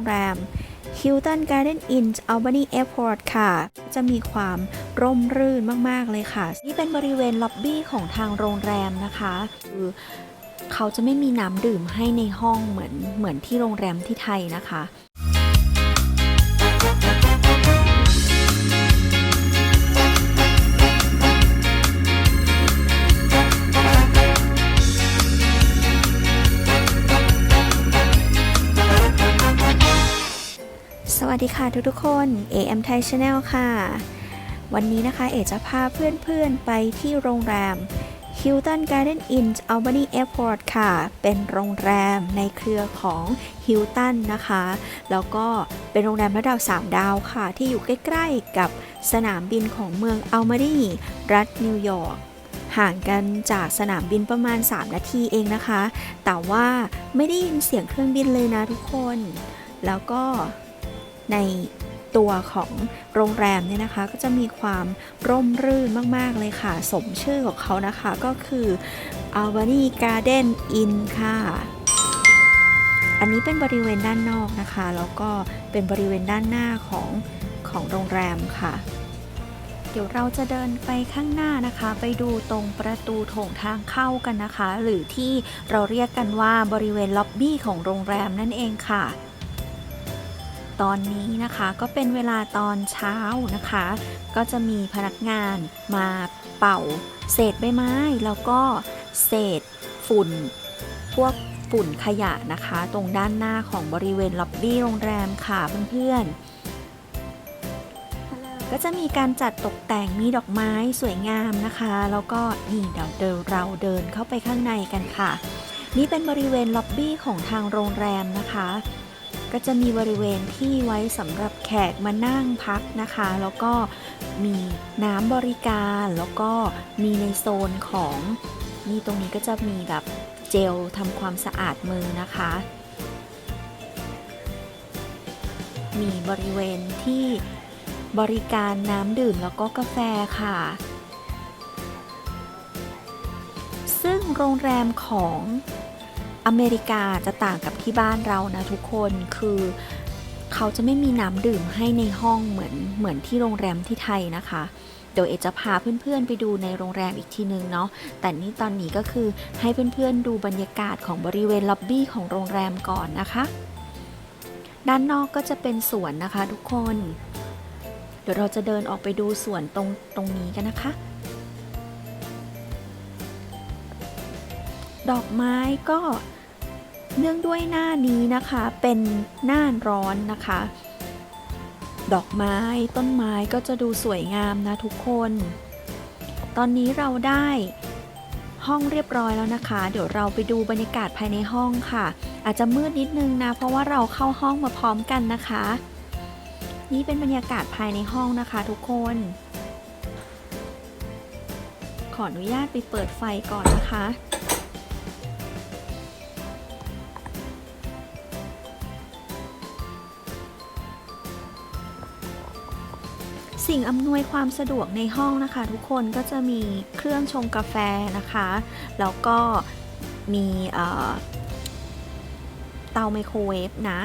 รงแรม Hilton Garden Inn Albany Airport ค่ะ จะมีความร่มรื่นมาก ๆ เลยค่ะ นี่เป็นบริเวณล็อบบี้ของทางโรงแรมนะคะคือเขาจะไม่มีน้ำดื่มให้ในห้องเหมือนเหมือนที่โรงแรมที่ไทยนะคะ วัสดีค่ะทุกๆคน AM Thai Channel ค่ะ วันนี้นะคะเอจะพาเพื่อนๆไปที่โรงแรม Hilton Garden Inn Albany Airport ค่ะ เป็นโรงแรมในเครือของ Hilton นะคะ แล้วก็เป็นโรงแรมระดับ 3 ดาวค่ะ ที่อยู่ใกล้ๆกับสนามบินของเมืองอัลมานีรัฐนิวยอร์กห่างกันจากสนามบินประมาณ 3 นาทีเองนะคะ แต่ว่าไม่ได้ยินเสียงเครื่องบินเลยนะทุกคน แล้วก็ ในตัวของโรงแรมเนี่ยนะคะ ก็จะมีความร่มรื่นมาก ๆ เลยค่ะ สมชื่อของเขานะคะก็คือ Albany Garden Inn ค่ะ อันนี้เป็นบริเวณด้านนอกนะคะ แล้วก็เป็นบริเวณด้านหน้าของของโรงแรมค่ะ เดี๋ยวเราจะเดินไปข้างหน้านะคะ ไปดูตรงประตูโถงทางเข้ากันนะคะ หรือที่เราเรียกกันว่าบริเวณล็อบบี้ของโรงแรมนั่นเองค่ะ ตอนนี้นะคะก็เป็นเวลาตอนเช้านะคะ ก็จะมีพนักงานมาเป่า เศษใบไม้แล้วก็เศษฝุ่น พวกฝุ่นขยะนะคะ ตรงด้านหน้าของบริเวณล็อบบี้โรงแรมค่ะเพื่อนๆก็จะมีการจัดตกแต่งมีดอกไม้สวยงามนะคะ แล้วก็นี่เดี๋ยวเดินเราเดินเข้าไปข้างในกันค่ะ นี่เป็นบริเวณล็อบบี้ของทางโรงแรมนะคะ ก็จะมีบริเวณที่ไว้สำหรับแขกมานั่งพักนะคะ แล้วก็มีน้ำบริการแล้วก็มีในโซนของนี่ตรงนี้ก็จะมีแบบเจลทำความสะอาดมือนะคะ มีบริเวณที่บริการน้ำดื่มแล้วก็กาแฟค่ะ ซึ่งโรงแรมของ อเมริกาจะต่างกับที่บ้านเรานะทุกคนคือเขาจะไม่มีน้ำดื่มให้ในห้องเหมือนเหมือนที่โรงแรมที่ไทยนะคะ เดี๋ยวเอจะพาเพื่อนๆไปดูในโรงแรมอีกทีนึงเนาะแต่นี่ตอนนี้ก็คือให้เพื่อนๆดูบรรยากาศของบริเวณล็อบบี้ของโรงแรมก่อนนะคะ ด้านนอกก็จะเป็นสวนนะคะทุกคน เดี๋ยวเราจะเดินออกไปดูสวนตรงตรงนี้กันนะคะดอกไม้ก็ เนื่องด้วยหน้านี้นะคะเป็นหน้าร้อนนะคะ ดอกไม้ต้นไม้ก็จะดูสวยงามนะทุกคน ตอนนี้เราได้ห้องเรียบร้อยแล้วนะคะ เดี๋ยวเราไปดูบรรยากาศภายในห้องค่ะ อาจจะมืดนิดนึงนะ เพราะว่าเราเข้าห้องมาพร้อมกันนะคะ นี่เป็นบรรยากาศภายในห้องนะคะทุกคน ขออนุญาตไปเปิดไฟก่อนนะคะ สิ่งอำนวยความสะดวกในห้องนะคะ ทุกคนก็จะมีเครื่องชงกาแฟนะคะ แล้วก็มีเอ่อเตาไมโครเวฟนะ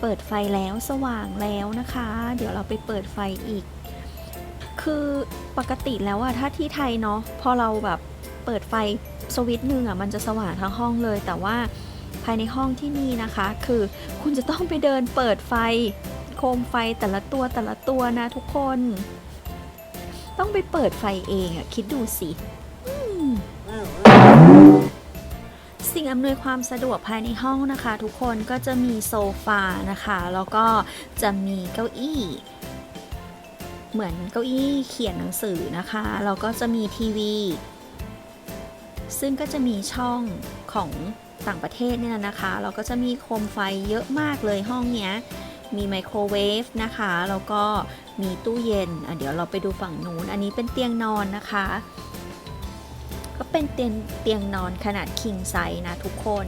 เปิดไฟแล้วสว่างแล้วนะคะ เดี๋ยวเราไปเปิดไฟอีก คือปกติแล้วอะถ้าที่ไทยเนาะพอเราแบบเปิดไฟสวิตช์หนึ่งอะมันจะสว่างทั้งห้องเลยแต่ว่า ภายในห้องที่นี่นะคะ คือคุณจะต้องไปเดินเปิดไฟ โคมไฟแต่ละตัวแต่ละตัวนะทุกคน ต้องไปเปิดไฟเองอะคิดดูสิสิ่งอำนวยความสะดวกภายในห้องนะคะ ทุกคนก็จะมีโซฟานะคะ แล้วก็จะมีเก้าอี้ เหมือนเก้าอี้เขียนหนังสือนะคะ แล้วก็จะมีทีวี ซึ่งก็จะมีช่องของต่างประเทศเนี่ยนะคะ เราก็จะมีโคมไฟเยอะมากเลยห้องเนี้ย มีไมโครเวฟนะคะ แล้วก็มีตู้เย็น เดี๋ยวเราไปดูฝั่งนู้น อันนี้เป็นเตียงนอนนะคะ ก็เป็นเตียงเตียงนอนขนาด king size นะทุกคน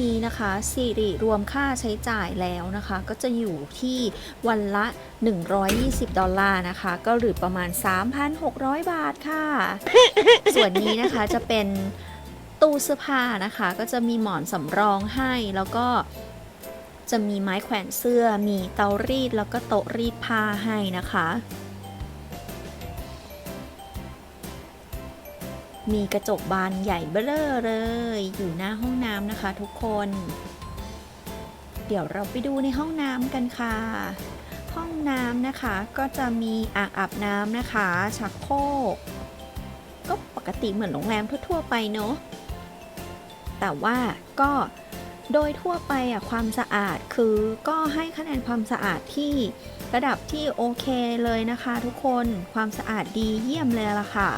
นี้นะคะสิริรวมค่าใช้จ่ายแล้วนะคะ ก็จะอยู่ที่วันละ 120 ดอลลาร์นะคะ ก็หรือประมาณ 3,600 บาทค่ะ ส่วนนี้นะคะจะเป็นตู้เสื้อผ้านะคะ ก็จะมีหมอนสำรองให้แล้วก็จะมีไม้แขวนเสื้อ มีเตารีดแล้วก็โต๊ะรีดผ้าให้นะคะ มีกระจกบานใหญ่เบ้อเลย อยู่หน้าห้องน้ำนะคะทุกคน เดี๋ยวเราไปดูในห้องน้ำกันค่ะ ห้องน้ำนะคะก็จะมีอ่างอาบน้ำนะคะ ชักโครกก็ปกติเหมือนโรงแรมทั่วๆไปเนอะแต่ว่าก็โดยทั่วไปอะความสะอาดคือก็ให้คะแนนความสะอาดที่ระดับที่โอเคเลยนะคะ ทุกคนความสะอาดดีเยี่ยมเลยล่ะค่ะ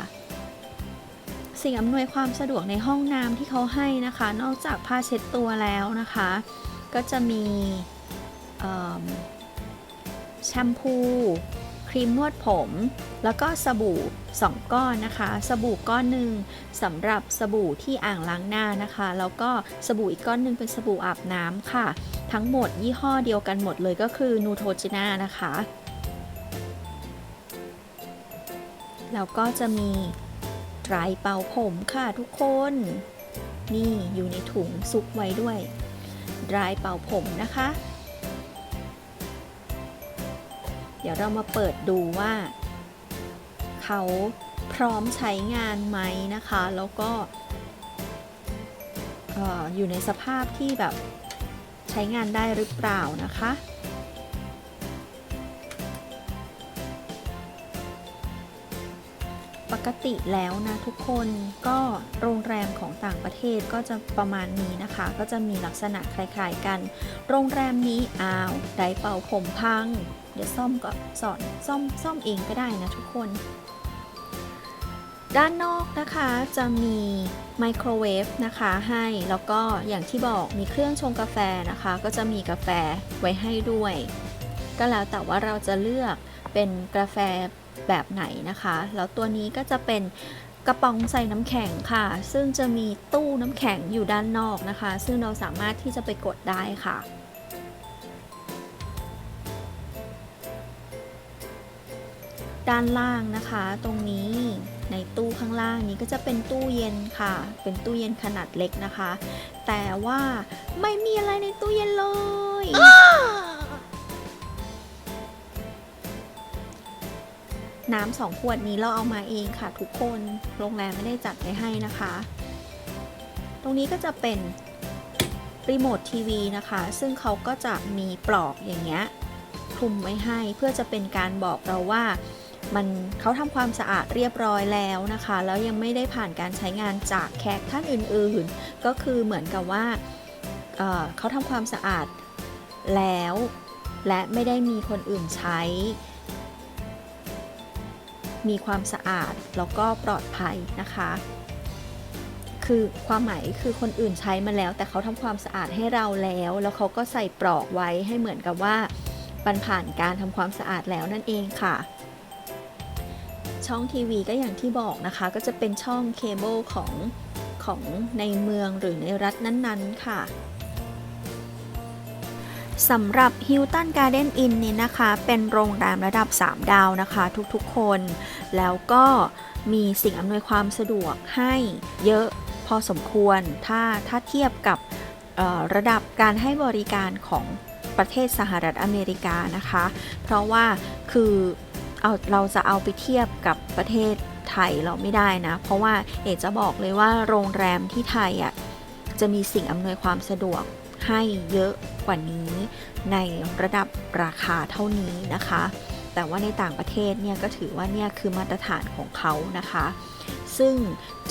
สิ่งอำนวยความสะดวกในห้องน้ำที่เขาให้นะคะ นอกจากผ้าเช็ดตัวแล้วนะคะ ก็จะมีแชมพู ครีมนวดผม แล้วก็สบู่ 2 ก้อนนะคะ สบู่ก้อนหนึ่งสำหรับสบู่ที่อ่างล้างหน้านะคะ แล้วก็สบู่อีกก้อนหนึ่งเป็นสบู่อาบน้ำค่ะ ทั้งหมดยี่ห้อเดียวกันหมดเลยก็คือนูโทจ e นานะคะ แล้วก็จะมี ไดรายเป่าผมค่ะทุกคน นี่อยู่ในถุงซุกไว้ด้วยไดรายเป่าผมนะคะ เดี๋ยวเรามาเปิดดูว่า เขาพร้อมใช้งานไหมนะคะ แล้วก็เอ่ออยู่ในสภาพที่แบบใช้งานได้หรือเปล่านะคะ ปกติแล้วนะทุกคนก็โรงแรมของต่างประเทศก็จะประมาณนี้นะคะ ก็จะมีลักษณะคล้ายๆกัน โรงแรมนี้อ้าวไดเป่าผมพัง เดี๋ยวซ่อมก็สอนซ่อมซ่อมเองก็ได้นะทุกคน ด้านนอกนะคะจะมีไมโครเวฟนะคะให้แล้วก็อย่างที่บอกมีเครื่องชงกาแฟนะคะ ก็จะมีกาแฟไว้ให้ด้วย ก็แล้วแต่ว่าเราจะเลือกเป็นกาแฟ แบบไหนนะคะ แล้วตัวนี้ก็จะเป็นกระป๋องใส่น้ำแข็งค่ะ ซึ่งจะมีตู้น้ำแข็งอยู่ด้านนอกนะคะ ซึ่งเราสามารถที่จะไปกดได้ค่ะด้านล่างนะคะ ตรงนี้ในตู้ข้างล่างนี้ก็จะเป็นตู้เย็นค่ะ เป็นตู้เย็นขนาดเล็กนะคะ แต่ว่าไม่มีอะไรในตู้เย็นเลย น้ำสองขวดนี้เราเอามาเองค่ะทุกคนโรงแรมไม่ได้จัดไว้ให้นะคะ ตรงนี้ก็จะเป็นรีโมททีวีนะคะ ซึ่งเขาก็จะมีปลอกอย่างเงี้ยคลุมไว้ให้เพื่อจะเป็นการบอกเราว่ามันเขาทำความสะอาดเรียบร้อยแล้วนะคะ แล้วยังไม่ได้ผ่านการใช้งานจากแขกท่านอื่นๆ ก็คือเหมือนกับว่าเเขาทำความสะอาดแล้ว และไม่ได้มีคนอื่นใช้ มีความสะอาดแล้วก็ปลอดภัยนะคะ คือความหมายคือคนอื่นใช้มาแล้ว แต่เขาทำความสะอาดให้เราแล้ว แล้วเขาก็ใส่ปลอกไว้ให้เหมือนกับว่ามันผ่านการทำความสะอาดแล้วนั่นเองค่ะ ช่องทีวีก็อย่างที่บอกนะคะ ก็จะเป็นช่องเคเบิลของของในเมืองหรือในรัฐนั้นๆค่ะ สำหรับ Hilton Garden Inn นี่นะคะ เป็นโรงแรมระดับ 3 ดาวนะคะ ทุกๆคน แล้วก็มีสิ่งอำนวยความสะดวกให้เยอะพอสมควร ถ้าถ้าเทียบกับระดับการให้บริการของประเทศสหรัฐอเมริกานะคะ เพราะว่าคือเอาเราจะเอาไปเทียบกับประเทศไทยเราไม่ได้นะ เพราะว่าเอกจะบอกเลยว่าโรงแรมที่ไทยอะจะมีสิ่งอำนวยความสะดวก ให้เยอะกว่านี้ ในระดับราคาเท่านี้นะคะ แต่ว่าในต่างประเทศเนี่ยก็ถือว่าเนี่ยคือมาตรฐานของเขานะคะ ซึ่ง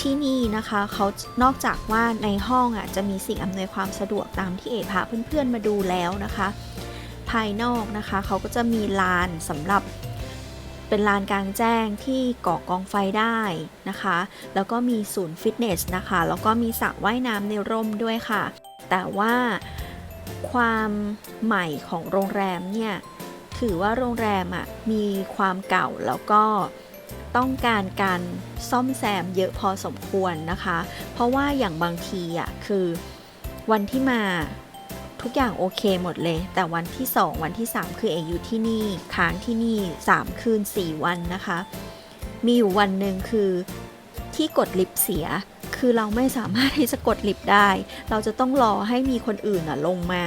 ที่นี่นะคะเขานอกจากว่าในห้องอะจะมีสิ่งอำนวยความสะดวกตามที่เอพาเพื่อนๆมาดูแล้วนะคะ ภายนอกนะคะเขาก็จะมีลานสำหรับเป็นลานกลางแจ้งที่ก่อกองไฟได้นะคะ แล้วก็มีศูนย์ฟิตเนสนะคะ แล้วก็มีสระว่ายน้ำในร่มด้วยค่ะ แต่ว่าความใหม่ของโรงแรมเนี่ย ถือว่าโรงแรมอะมีความเก่าแล้วก็ต้องการการซ่อมแซมเยอะพอสมควรนะคะ เพราะว่าอย่างบางทีอะคือวันที่มาทุกอย่างโอเคหมดเลย แต่วันที่ 2 วันที่ 3 คือเออยู่ที่นี่ค้างที่นี่ 3 คืน 4 วันนะคะ มีอยู่วันหนึ่งคือที่กดลิฟต์เสีย คือเราไม่สามารถที่จะกดลิฟต์ได้ เราจะต้องรอให้มีคนอื่นอะลงมา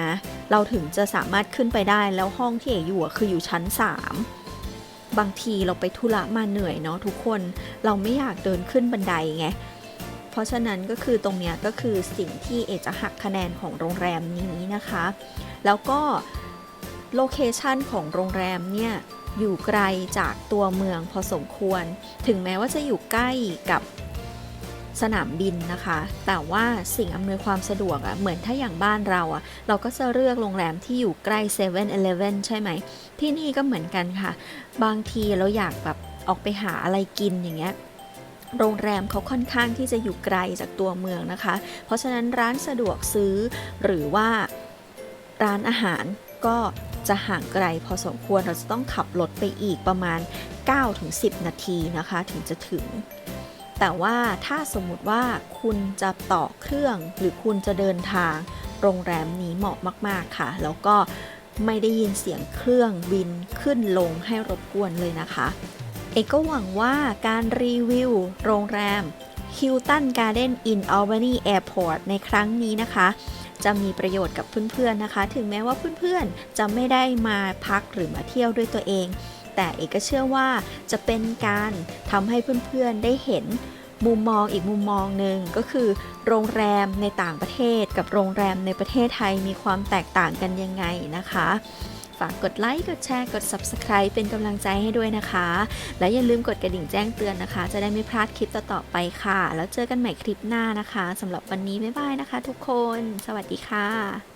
เราถึงจะสามารถขึ้นไปได้ แล้วห้องที่เอกอยู่คืออยู่ชั้น 3 บางทีเราไปธุระมาเหนื่อยเนาะทุกคน เราไม่อยากเดินขึ้นบันไดไง เพราะฉะนั้นก็คือตรงเนี้ยก็คือสิ่งที่เอจะหักคะแนนของโรงแรมนี้นะคะ แล้วก็โลเคชันของโรงแรมเนี่ยอยู่ไกลจากตัวเมืองพอสมควร ถึงแม้ว่าจะอยู่ใกล้กับ สนามบินนะคะ แต่ว่าสิ่งอำนวยความสะดวกอะเหมือนถ้าอย่างบ้านเราอะเราก็จะเลือกโรงแรมที่อยู่ใกล้7 e เ e ่ e อใช่ไหม ที่นี่ก็เหมือนกันค่ะ บางทีเราอยากแบบออกไปหาอะไรกินอย่างเงี้ยโรงแรมเขาค่อนข้างที่จะอยู่ไกลจากตัวเมืองนะคะ เพราะฉะนั้นร้านสะดวกซื้อ หรือว่าร้านอาหารก็จะห่างไกลพอสมควรเราจะต้องขับรถไปอีกประมาณ 9-10 นาทีนะคะ ถึงจะถึง แต่ว่าถ้าสมมุติว่าคุณจะต่อเครื่องหรือคุณจะเดินทาง โรงแรมนี้เหมาะมาก ๆ ค่ะ แล้วก็ไม่ได้ยินเสียงเครื่องบินขึ้นลงให้รบกวนเลยนะคะ เอกก็หวังว่าการรีวิวโรงแรม Hilton Garden in Albany Airport ในครั้งนี้นะคะ จะมีประโยชน์กับเพื่อน ๆ นะคะ ถึงแม้ว่าเพื่อน ๆ จะไม่ได้มาพักหรือมาเที่ยวด้วยตัวเอง แต่เอกก็เชื่อว่าจะเป็นการทำให้เพื่อนๆได้เห็นมุมมองอีกมุมมองหนึ่งก็คือ โรงแรมในต่างประเทศกับโรงแรมในประเทศไทยมีความแตกต่างกันยังไงนะคะ ฝากกดไลค์ กดแชร์ กด Subscribe เป็นกำลังใจให้ด้วยนะคะ และอย่าลืมกดกระดิ่งแจ้งเตือนนะคะ จะได้ไม่พลาดคลิปต่อๆไปค่ะ แล้วเจอกันใหม่คลิปหน้านะคะสำหรับวันนี้บ๊ายบายนะคะ ทุกคน สวัสดีค่ะ